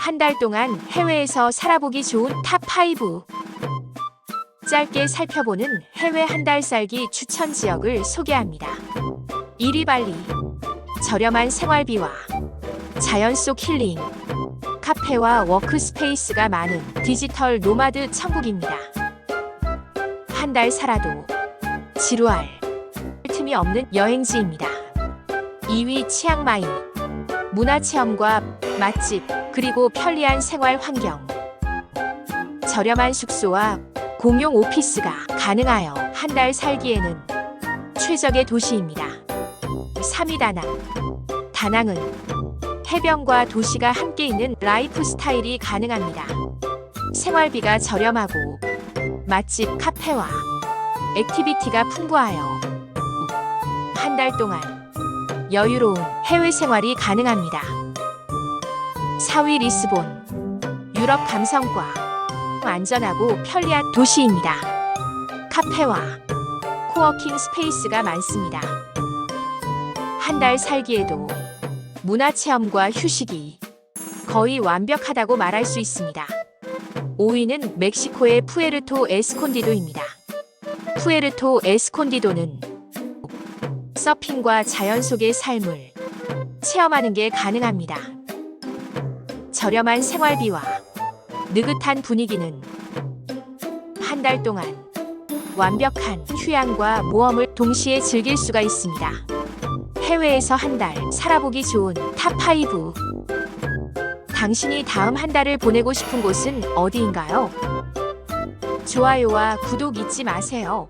한 달 동안 해외에서 살아보기 좋은 탑5. 짧게 살펴보는 해외 한 달 살기 추천 지역을 소개합니다. 1위 발리. 저렴한 생활비와 자연 속 힐링. 카페와 워크스페이스가 많은 디지털 노마드 천국입니다. 한 달 살아도 지루할 틈이 없는 여행지입니다. 2위 치앙마이. 문화체험과 맛집, 그리고 편리한 생활 환경. 저렴한 숙소와 공용 오피스가 가능하여 한 달 살기에는 최적의 도시입니다. 3위 다낭. 다낭은 해변과 도시가 함께 있는 라이프 스타일이 가능합니다. 생활비가 저렴하고 맛집, 카페와 액티비티가 풍부하여 한 달 동안 여유로운 해외 생활이 가능합니다. 4위 리스본. 유럽 감성과 안전하고 편리한 도시입니다. 카페와 코워킹 스페이스가 많습니다. 한 달 살기에도 문화 체험과 휴식이 거의 완벽하다고 말할 수 있습니다. 5위는 멕시코의 푸에르토 에스콘디도입니다. 푸에르토 에스콘디도는 서핑과 자연 속의 삶을 체험하는 게 가능합니다. 저렴한 생활비와 느긋한 분위기는 한 달 동안 완벽한 휴양과 모험을 동시에 즐길 수가 있습니다. 해외에서 한 달 살아보기 좋은 탑5. 당신이 다음 한 달을 보내고 싶은 곳은 어디인가요? 좋아요와 구독 잊지 마세요.